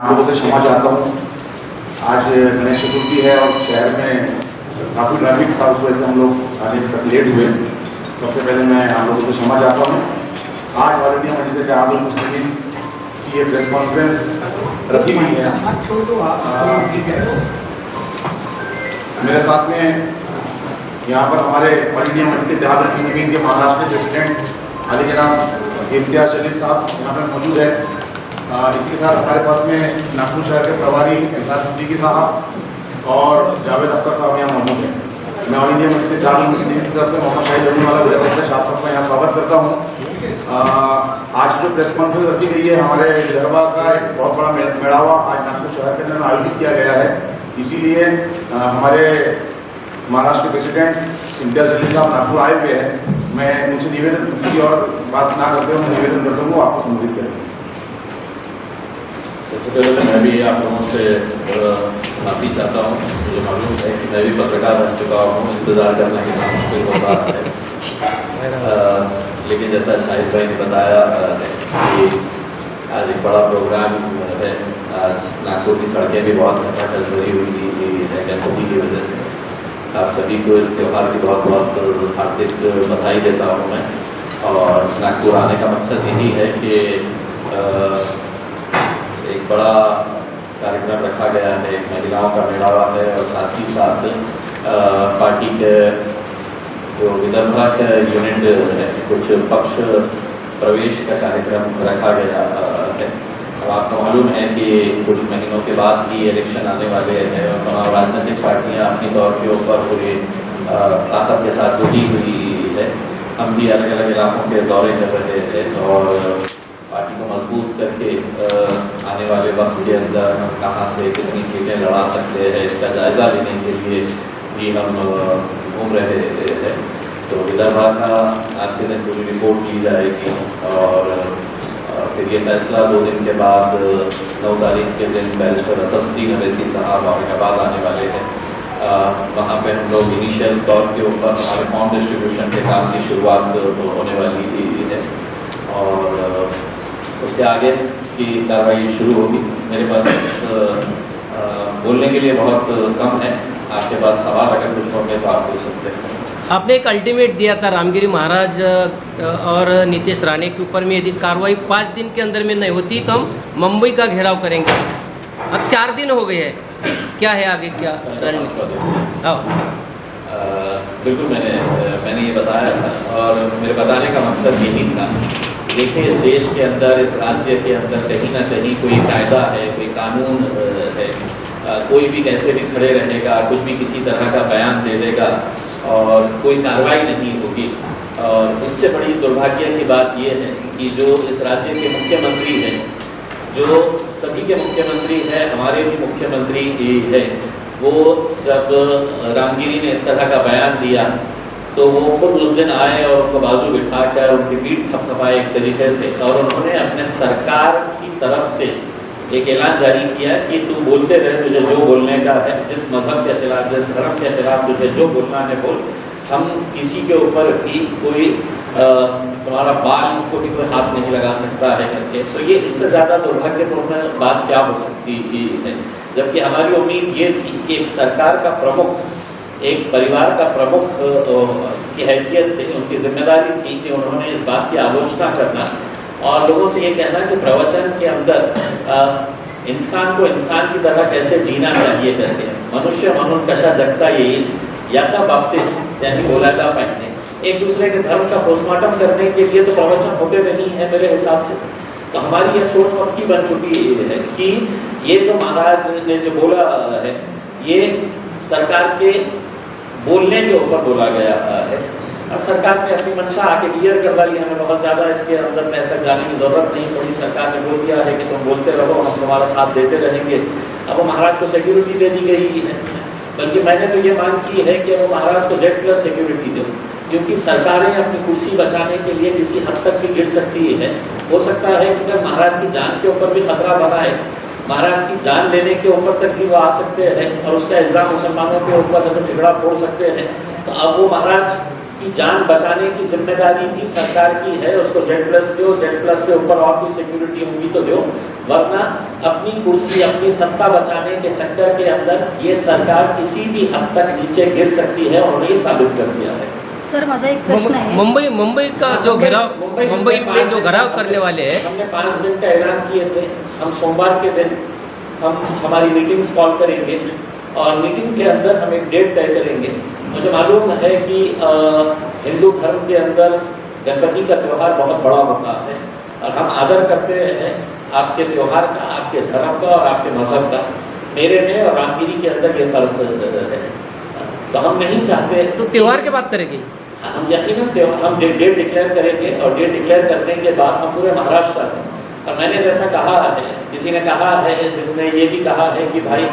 आप लोगों से क्षमा चाहता हूँ। आज गणेश चतुर्थी है और शहर में काफ़ी ट्रैफ़िक था, उस वजह से हम लोग आने तक लेट हुए। सबसे पहले मैं आप लोगों से क्षमा चाहता हूँ। आज ऑल इंडिया मजलिस के आदम मुस्लिम की ये प्रेस कॉन्फ्रेंस रखी हुई है। मेरे साथ में यहाँ पर हमारे ऑल इंडिया मजलिस इतिहाद मुस्लिम के महाराष्ट्र प्रेसिडेंट अली जनाब इम्तियाज़ शरीफ साहब यहाँ पर मौजूद है। आ, इसी के साथ हमारे पास में नागपुर शहर के प्रभारी एहसास सिद्दीकी साहब और जावेद अख्तर साहब यहाँ मौजूद हैं। मैं ऑल इंडिया मजलिस जाल मुस्लिम की तरफ़ से मोहम्मद शाहिद अली वाला विजय साहब का यहाँ स्वागत करता हूँ। आज जो प्रेस कॉन्फ्रेंस रखी गई है हमारे गरबा का एक बहुत बड़ा मेड़ावा आज नागपुर शहर के अंदर आयोजित किया गया है। इसीलिए हमारे महाराष्ट्र के प्रेसिडेंट इम्तियाज़ अली साहब नागपुर आए हुए हैं। मैं उनसे निवेदन किसी और बात ना करते हुए निवेदन करता हूँ आपको संबोधित करेंगे। सबसे पहले तो मैं भी आप लोगों से माफ़ी चाहता हूँ मुझे मालूम है कि मैं भी पत्रकार बन चुका हूँ इंतज़ार करना कितना मुश्किल होता है लेकिन जैसा शाहिद भाई ने बताया कि आज एक बड़ा प्रोग्राम है आज नागपुर की सड़कें भी बहुत खचाखच भरी हुई है गणपति की वजह से आप सभी को इस त्यौहार की बहुत बहुत हार्दिक बधाई देता हूँ मैं और नागपुर आने का मकसद यही है कि बड़ा कार्यक्रम रखा गया है महिलाओं का मेड़ावा है और साथ ही साथ पार्टी के जो विदर्भा का यूनिट है, कुछ पक्ष प्रवेश का कार्यक्रम रखा गया है। अब आपको मालूम है कि कुछ महीनों के बाद ही इलेक्शन आने वाले हैं और तमाम राजनीतिक पार्टियाँ अपनी तौर के ऊपर पूरी ताकत के साथ जुटी हुई है। हम भी अलग अलग इलाकों के दौरे कर रहे थे और पार्टी को मज़बूत करके आने वाले वक्त के अंदर हम कहाँ से कितनी सीटें लड़ा सकते हैं, इसका जायज़ा लेने के लिए भी हम घूम रहे हैं। तो विदर्भा का आज के दिन पूरी रिपोर्ट की जाएगी और फिर ये फैसला दो दिन के बाद, नौ तारीख के दिन बैरिस्टर असदुद्दीन अवैसी साहब औरंगाबाद आने वाले हैं। वहाँ पे हम लोग इनिशियल तौर के ऊपर हमारे फॉर्म डिस्ट्रीब्यूशन के काम की शुरुआत तो होने वाली है और उसके आगे की कार्रवाई शुरू होगी। मेरे पास बोलने के लिए बहुत कम है। आपके पास सवाल अगर कुछ होंगे तो आप पूछ सकते हैं। आपने एक अल्टीमेट दिया था रामगिरी महाराज और नीतीश राणे के ऊपर में यदि कार्रवाई पाँच दिन के अंदर में नहीं होती तो हम मुंबई का घेराव करेंगे। अब चार दिन हो गए हैं। क्या है आगे क्या रणनीति बिल्कुल मैंने मैंने ये बताया था और मेरे बताने का मकसद यही था देखिए इस देश के अंदर, इस राज्य के अंदर कहीं ना कहीं कोई कायदा है, कोई कानून है। कोई भी कैसे भी खड़े रहेगा, कुछ भी किसी तरह का बयान दे देगा और कोई कार्रवाई नहीं होगी। और इससे बड़ी दुर्भाग्य की बात यह है कि जो इस राज्य के मुख्यमंत्री हैं, जो सभी के मुख्यमंत्री हैं, हमारे भी मुख्यमंत्री है, वो जब रामगिरी ने इस तरह का बयान दिया तो वो खुद उस दिन आए और उनको बाजू बिठा कर उनकी पीठ थपथपाए एक तरीके से और उन्होंने अपने सरकार की तरफ़ से एक ऐलान जारी किया कि तू बोलते रहे तुझे जो बोलने का है, जिस मज़हब के खिलाफ, जिस धर्म के खिलाफ तुझे जो बोलना है बोल। हम किसी के ऊपर भी कोई तुम्हारा बाल को भी कोई हाथ नहीं लगा सकता है करके। तो ये इससे ज़्यादा दुर्भाग्यपूर्ण बात क्या हो सकती थी? है जबकि हमारी उम्मीद ये थी कि एक सरकार का प्रमुख एक परिवार का प्रमुख की हैसियत से, उनकी ज़िम्मेदारी थी कि उन्होंने इस बात की आलोचना करना। और लोगों से ये कहना कि प्रवचन के अंदर इंसान को इंसान की तरह कैसे जीना चाहिए करके। मनुष्य म्हणून कशा जगता येईल याच्या बाबतीत त्यांनी बोलायला पाहिजे एक दूसरे के धर्म का पोस्टमार्टम करने के लिए तो प्रवचन होते नहीं है मेरे हिसाब से। तो हमारी ये सोच पक्की बन चुकी है कि ये जो महाराज ने जो बोला है, ये सरकार के बोलने के ऊपर बोला गया है। और सरकार ने अपनी मंशा आके क्लियर कर डाली हमें बहुत ज़्यादा इसके अंदर तह तक जाने की ज़रूरत नहीं पड़ी सरकार ने बोल दिया है कि तुम बोलते रहो, हम तुम्हारा साथ देते रहेंगे। अब वो महाराज को सिक्योरिटी दे दी गई है। बल्कि मैंने तो ये मांग की है कि वो महाराज को जेड प्लस सिक्योरिटी दो। क्योंकि सरकारें अपनी कुर्सी बचाने के लिए किसी हद तक भी गिर सकती है। हो सकता है कि अगर महाराज की जान के ऊपर भी खतरा बना है महाराज की जान लेने के ऊपर तक भी वो आ सकते हैं और उसका इल्ज़ाम मुसलमानों के ऊपर अगर झगड़ा फोड़ सकते हैं तो अब वो महाराज कि जान बचाने की ज़िम्मेदारी भी सरकार की है, उसको जेड प्लस दो जेड प्लस से ऊपर और भी सिक्योरिटी होगी तो दो। वरना अपनी कुर्सी, अपनी सत्ता बचाने के चक्कर के अंदर ये सरकार किसी भी हद तक नीचे गिर सकती है और ये साबित कर दिया है। सर माझा एक प्रश्न मुंबई आहे. मुंबई मुंबई का जो घेराव मुंबई मुंबई में जो घेराव करने वाले हैं। हमने पाँच दिन का ऐलान किए थे। हम सोमवार के दिन हम हमारी मीटिंग्स कॉल करेंगे और मीटिंग के अंदर हम एक डेट तय करेंगे। मुझे मालूम है कि अ, हिंदू धर्म के अंदर गणपति का त्यौहार बहुत बड़ा होता है और हम आदर करते हैं आपके त्यौहार का आपके धर्म का और आपके मज़हब का। मेरे में और रामगिरी के अंदर ये फ़र्क है। तो हम नहीं चाहते तो त्यौहार के बात करेंगे। हम त्योहार हम डेट डिक्लेयर करेंगे और डेट डिक्लेयर करने के बाद हम पूरे महाराष्ट्र से। और मैंने जैसा कहा है किसी ने कहा है जिसने ये भी कहा है कि भाई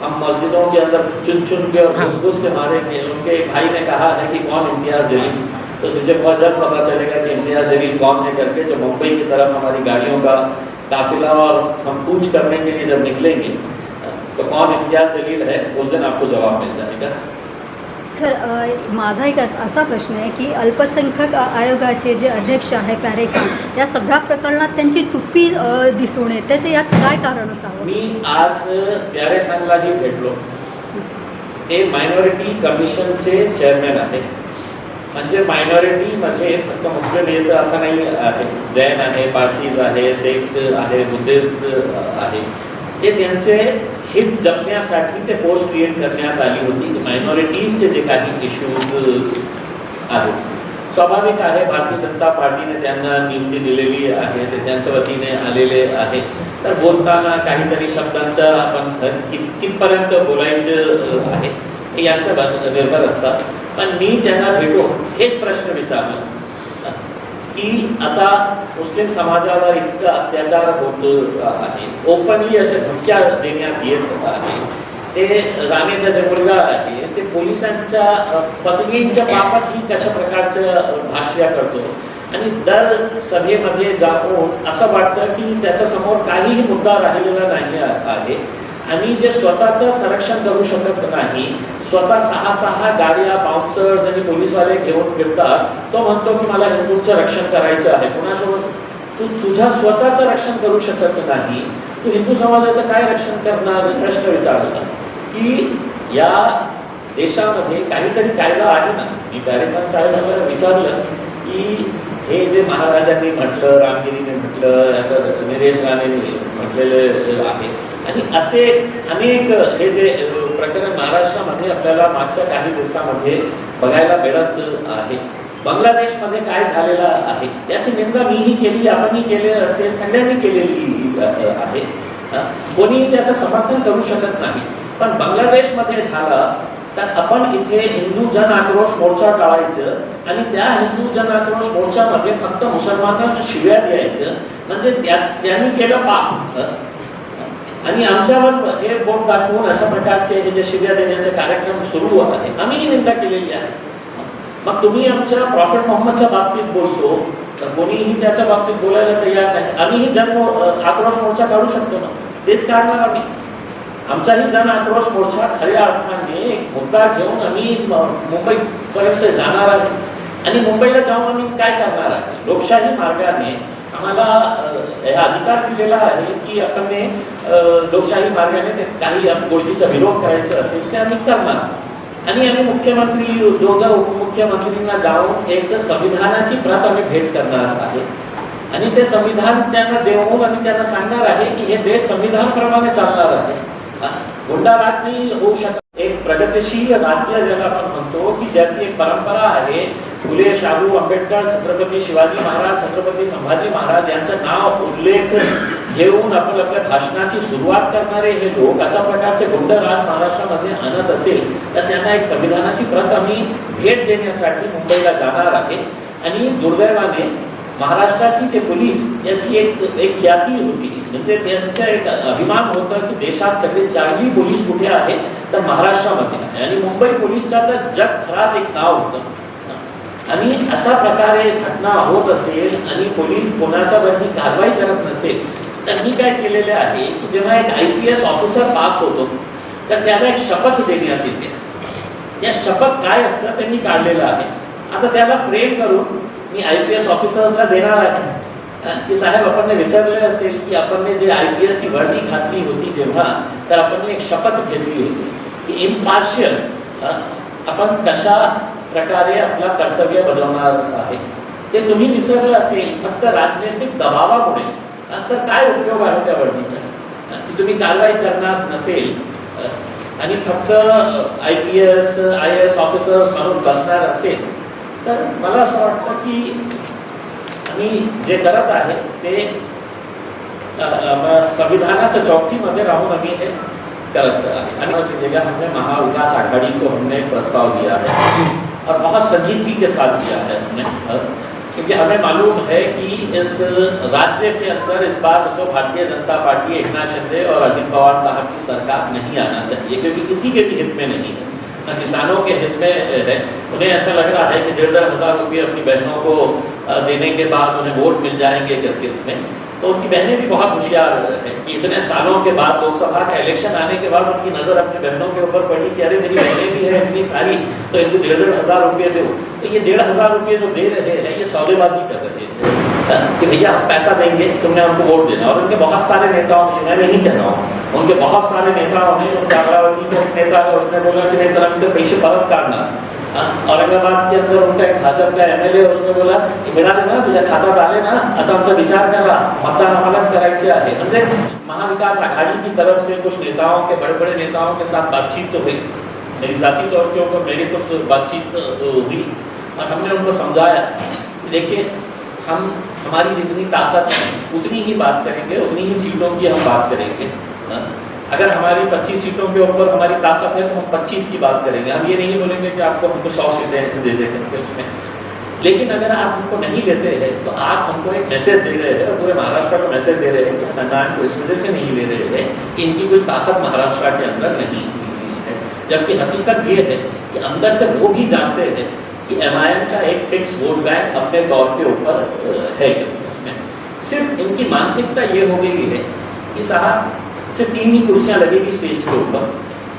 हम मस्जिदों के अंदर चुन चुन के और हाँ। घुस घुस के मारेंगे। उनके भाई ने कहा है कि कौन इम्तियाज़ जलील? तो तुझे बहुत जल्द पता चलेगा कि इम्तियाज़ जलील कौन है करके जब मुंबई की तरफ़ हमारी गाड़ियों का काफिला और हम कूच करने के लिए जब निकलेंगे तो कौन इम्तियाज़ जलील है? उस दिन आपको जवाब मिल जाएगा सर माझा एक अस- प्रश्न आहे की अल्पसंख्याक आयोगाचे जे अध्यक्ष आहे पॅरेखान या सगळ्या प्रकरणात त्यांची चुकी दिसून येते. तर याचं काय कारण असावं? मी आज प्यारे खानलाही भेटलो. ते मायनॉरिटी कमिशनचे चेअरमॅन आहे. म्हणजे मायनॉरिटीमध्ये फक्त मुस्लिम येतं असं नाही आहे. जैन आहे पारसीज आहे शेख आहे बुद्धिस्ट आहे. हे त्यांचे हित जपण्यासाठी ते पोस्ट क्रिएट करण्यात आली होती. की मायनॉरिटीजचे जे काही इश्यूज आहेत. स्वाभाविक आहे भारतीय जनता पार्टीने त्यांना नियुक्ती दिलेली आहे ते त्यांच्या वतीने आलेले आहे. तर बोलताना काहीतरी शब्दांचा आपण कित कितपर्यंत बोलायचं आहे हे याचं निर्भर असतात. पण मी त्यांना भेटून हेच प्रश्न विचारला. की आता मुस्लिम समाजावर इतकं अत्याचार होत आहे. ओपनली असे धमक्या देण्यात येत आहे. ते राणीचा जे मुलगा आहे ते पोलिसांच्या पत्नींच्या बाबत ही कशा प्रकारचं भाष्य करतो? आणि दर सभेमध्ये जाऊन असं वाटतं की त्याच्यासमोर काहीही मुद्दा राहिलेला नाही आहे. आणि जे स्वतःचं संरक्षण करू शकत नाही स्वतः सहा सहा गाड्या बाउन्सर्स आणि पोलीसवाले घेऊन फिरतात तो म्हणतो की मला हिंदूंचं रक्षण करायचं आहे. कुणासोबत? तू तुझ्या स्वतःचं रक्षण करू शकत नाही. तू हिंदू समाजाचं काय रक्षण करणार? प्रश्न विचारला की या देशामध्ये काहीतरी कायदा आहे ना? मी पॅरेखान साहेबांना विचारलं की हे जे महाराजांनी म्हटलं रामगिरीने म्हटलं आता निरेश राणेने म्हटलेलं आहे आणि असे अनेक हे जे प्रकरण महाराष्ट्रामध्ये आपल्याला मागच्या काही दिवसामध्ये बघायला मिळत आहे. बांगलादेशमध्ये काय झालेलं आहे? त्याची निंदा मीही केली आपणही केले असेल सगळ्यांनी केलेली आहे. कोणीही त्याचं समर्थन करू शकत नाही. पण बांगलादेशमध्ये झालं तर आपण इथे हिंदू जन आक्रोश मोर्चा काढायचं आणि त्या हिंदू जन आक्रोश मोर्चामध्ये फक्त मुसलमानांना शिव्या द्यायचं. म्हणजे त्या त्यांनी केलं पाप. अ, आणि आमच्यावर हे बोट दाखवून अशा प्रकारचे हे जे शिव्या देण्याचे कार्यक्रम सुरू आहे. आम्हीही निंदा केलेली आहे. मग तुम्ही आमच्या प्रॉफिट मोहम्मदच्या बाबतीत बोलतो तर कोणीही त्याच्या बाबतीत बोलायला तयार नाही. आम्हीही जन आक्रोश मोर्चा काढू शकतो ना? तेच काढणार आम्ही. आमचाही जन आक्रोश मोर्चा खऱ्या अर्थाने एक मुद्दा घेऊन आम्ही मुंबईपर्यंत जाणार आहे. आणि मुंबईला जाऊन आम्ही काय करणार आहे? लोकशाही मार्गाने आम्हाला अधिकार दिलेला आहे की आपण लोकशाही मार्गाने काही गोष्टीचा विरोध करायचा असेल ते आम्ही करणार. आणि आम्ही मुख्यमंत्री दोघं उपमुख्यमंत्रींना जाऊन एक संविधानाची प्रत आम्ही भेट करणार आहे. आणि ते संविधान त्यांना देऊन आम्ही त्यांना सांगणार आहे की हे देश संविधानप्रमाणे चालणार आहे. हा, गुंडाराज होऊ शकत एक प्रगतिशील राज्य ज्याला आपण म्हणतो की ज्याची एक परंपरा आहे फुले शाहू आंबेडकर छत्रपती शिवाजी महाराज छत्रपती संभाजी महाराज यांचं नाव उल्लेख घेऊन आपण आपल्या भाषणाची सुरुवात करणारे हे लोक अशा प्रकारचे गुंडराज महाराष्ट्रामध्ये आणत असेल तर त्यांना एक संविधानाची प्रत आम्ही भेट देण्यासाठी मुंबईला जाणार आहे. आणि दुर्दैवाने महाराष्ट्राची जे पोलीस याची एक एक ख्याती होती. म्हणजे त्यांचा एक अभिमान होता की देशात सगळे चांगली पोलीस कुठे आहे तर महाराष्ट्रामध्ये आहे. आणि मुंबई पोलीसचा तर जगभरात एक नाव होतं. आणि अशा प्रकारे घटना होत असेल आणि पोलीस कोणाच्यावरही कारवाई करत नसेल तर मी काय केलेले आहे की जेव्हा एक I P S officer pass होतो तर त्याला एक शपथ देण्यात येते. त्या शपथ काय असतं ते मी काढलेलं आहे. आता त्याला फ्रेम करून मी आय पी एस ऑफिसर्सला देणार आहे. की साहेब आपण विसरले असेल की आपण जे आय पी एसची वर्दी घातली होती जेव्हा तर आपण एक शपथ घेतली होती की इम्पार्शियल आपण कशा प्रकारे आपला कर्तव्य बजावणार आहे. ते तुम्ही विसरलं असेल फक्त राजनैतिक दबावामुळे. तर काय उपयोग आहे त्या वर्दीचा? की तुम्ही कारवाई करणार नसेल आणि फक्त I P S I A S officers म्हणून बसणार असेल तर मला असं वाटतं की आम्ही जे करत आहे ते संविधानाच्या चौकीमध्ये राहून आम्ही हे करत आहे. आणि जगह हमने महाविकास आघाड़ी को हमने प्रस्ताव दिया है और बहुत संजीदगी के साथ दिया है हमने। क्योंकि हमें मालूम है कि इस राज्य के अंदर इस बार तो भारतीय जनता पार्टी एक नाथ शिंदे और अजित पवार साहब की सरकार नहीं आना चाहिए, क्योंकि किसी के भी हित में नहीं है। किसानों के हित में है। उन्हें ऐसा लग रहा है कि डेढ़ डेढ़ हज़ार रुपये अपनी बहनों को देने के बाद उन्हें वोट मिल जाएँगे करके उसमें। तो उनकी बहनें भी बहुत होशियार हैं कि इतने सालों के बाद लोकसभा का इलेक्शन आने के बाद उनकी नज़र अपनी बहनों के ऊपर पड़ी कि अरे मेरी बहनें भी हैं इतनी सारी तो इनको डेढ़ डेढ़ हज़ार रुपये दो। तो ये डेढ़ हज़ार रुपये जो दे रहे हैं ये सौदेबाजी कर रहे हैं। कि भैया हम पैसा देंगे तुमने हमको वोट देना और उनके बहुत सारे नेताओं ने मैं नहीं कह रहा हूँ उनके बहुत सारे नेताओं ने उनके अमरावती के नेता है उसने बोला कि नहीं तरह के पैसे काढणार हाँ, औरंगाबाद के अंदर उनका एक भाजपा का एमएलए उसने बोला मिळाले ना तुझ्या खात्यात आले ना, आता आमचा विचार करा, मतदान आम्हालाच करायचे आहे म्हणजे महाविकास आघाड़ी की तरफ़ से कुछ नेताओं के बड़े बड़े नेताओं के साथ बातचीत तो हुई मेरी जाती तौर के ऊपर मेरी कुछ बातचीत हुई और हमने उनको समझाया कि देखिए, हम, हमारी जितनी ताकत है, उतनी ही बात करेंगे, उतनी ही सीटों की हम बात करेंगे हाँ? अगर हमारी 25 सीटों के ऊपर हमारी ताकत है तो हम 25 की बात करेंगे। हम ये नहीं बोलेंगे कि आपको हमको 100 सीटें दे दे करके उसमें। लेकिन अगर आप हमको नहीं देते हैं तो आप हमको एक मैसेज दे रहे हैं और पूरे महाराष्ट्र को मैसेज दे रहे हैं कि एम को इस वजह से नहीं ले रहे हैं कि इनकी कोई ताकत महाराष्ट्र के अंदर नहीं है। जबकि हकीकत ये है कि अंदर से वो भी जानते हैं कि एमआईएम का एक फिक्स वोट बैंक अपने तौर के ऊपर है उसमें। सिर्फ़ इनकी मानसिकता ये हो गई है कि साहब सिर्फ़ तीन ही कुर्सियाँ लगेगी स्टेज के ऊपर।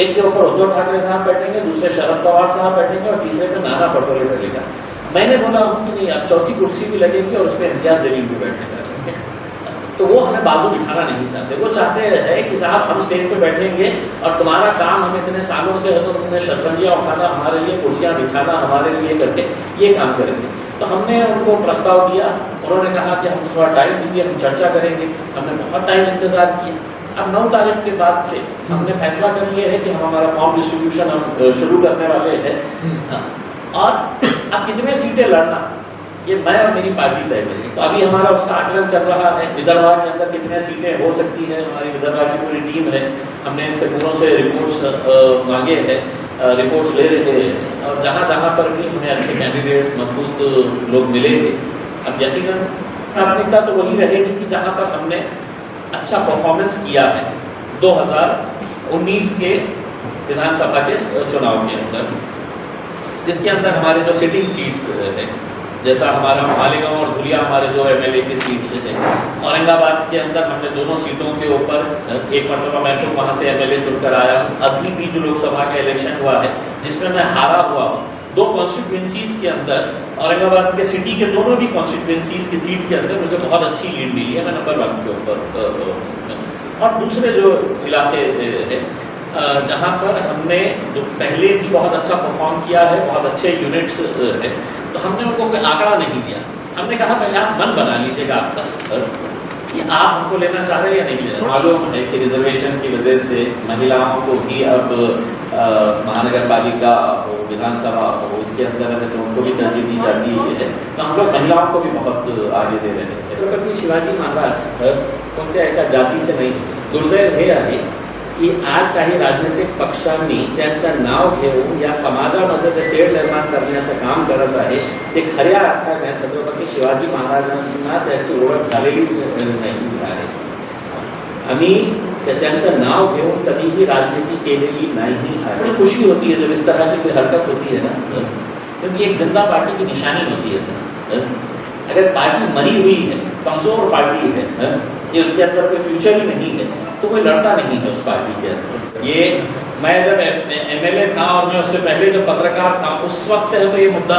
एक के ऊपर उद्धव ठाकरे साहब बैठेंगे, दूसरे शरद पवार साहब बैठेंगे और तीसरे पे नाना पटोले बैठेगा मैंने बोला हूँ कि नहीं अब चौथी कुर्सी भी लगेगी और उसमें इम्तियाज़ जलील भी बैठेगा। ठीक है? तो वो हमें बाजू बिठाना नहीं चाहते। वो चाहते हैं कि साहब, हम स्टेज पे बैठेंगे और तुम्हारा काम हम इतने सालों से है तो तुमने शतरंजियाँ उठाना, हमारे लिए कुर्सियाँ बिछाना, हमारे लिए करके ये काम करेंगे। तो हमने उनको प्रस्ताव दिया उन्होंने कहा कि हमको थोड़ा टाइम दीजिए, हम चर्चा करेंगे। हमने बहुत टाइम इंतज़ार किया। अब नौ तारीख के बाद से हमने फैसला कर लिया है कि हम हमारा फॉर्म डिस्ट्रीब्यूशन हम शुरू करने वाले हैं। हाँ, और अब कितने सीटें लड़ना? ये मैं और मेरी पार्टी तय करेगी। तो अभी हमारा उसका आकलन चल रहा है विदर्भा के अंदर कितने सीटें हो सकती है? हमारी विदर्भा की पूरी टीम है। हमने इनसे पूरों से रिपोर्ट्स मांगे हैं रिपोर्ट्स ले रहे हैं। और जहाँ जहाँ पर भी हमें अच्छे कैंडिडेट्स मज़बूत लोग मिलेंगे। अब यकीनन प्राथमिकता तो वही रहेगी कि जहाँ पर हमने अच्छा परफॉर्मेंस किया है। 2019 के विधानसभा के चुनाव के अंदर। जिसके अंदर हमारे जो सिटिंग सीट्स हैं, जैसा हमारा मालेगांव और धुलिया हमारे जो एमएलए की सीट्स थे औरंगाबाद के अंदर हमने दोनों सीटों के ऊपर, एक मरतबा मैं तो वहाँ से एमएलए चुनकर आया अभी भी जो लोकसभा का इलेक्शन हुआ है, जिसमें मैं हारा हुआ हूँ दो कॉन्स्टिट्यूंसीज के अंदर, औरंगाबाद के सिटी के दोनों भी कॉन्स्टिट्यूंसीज की सीट के अंदर मुझे बहुत अच्छी लीड मिली है, मैं नंबर वन के ऊपर और दूसरे जो इलाके हैं जहाँ पर हमने जो पहले भी बहुत अच्छा परफॉर्म किया है, बहुत अच्छे यूनिट्स है तो हमने उनको कोई आंकड़ा नहीं दिया। हमने कहा पहले आप मन बना लीजिएगा आपका कि आप हमको लेना चाह रहे हैं या नहीं मालूम है कि रिजर्वेशन की वजह से महिलाओं को भी अब महानगर पालिका हो विधानसभा हो इसके अंदर है तो उनको भी तरजीह दी जाती है। तो हम लोग महिलाओं को भी बहुत आगे दे रहे हैं। छत्रपती शिवाजी महाराज कोणत्या एका जातीचे नाही दुर्दैव हे आहे की आज काही राजनैतिक पक्षांनी नाव घेऊन या समाजामध्ये जे तेढ निर्माण करण्याचं काम करत आहे, ते खऱ्या अर्थाने छत्रपती शिवाजी महाराजांना त्याची ओळख झालेलीच नाही आहे. आम्ही त्या- त्यांचं नाव घेऊन कधीही राजनीति केलेली नहीं है खुशी होती है जब इस तरह की कोई हरकत होती है ना? क्योंकि एक ज़िंदा पार्टी की निशानी होती है सर. अगर पार्टी मरी हुई है, कमज़ोर पार्टी है कि उसके अंदर कोई फ्यूचर ही नहीं है तो कोई लड़ता नहीं है उस पार्टी के अंदर। ये मैं जब एम एल ए था और मैं उससे पहले जब पत्रकार था, उस वक्त से तो ये मुद्दा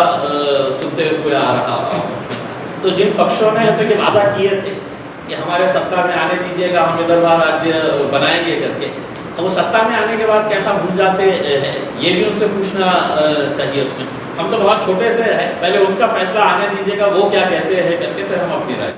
सुनते हुए आ रहा था तो जिन पक्षों ने तो ये वादा किए थे कि हमारे सत्ता में आने दीजिएगा, हम बार राज्य बनाएँगे करके तो वो सत्ता में आने के बाद कैसा भूल जाते हैं, ये भी उनसे पूछना चाहिए उसमें। हम तो बहुत छोटे से हैं। पहले उनका फैसला आने दीजिएगा, वो क्या कहते हैं करके फिर हम अपनी राय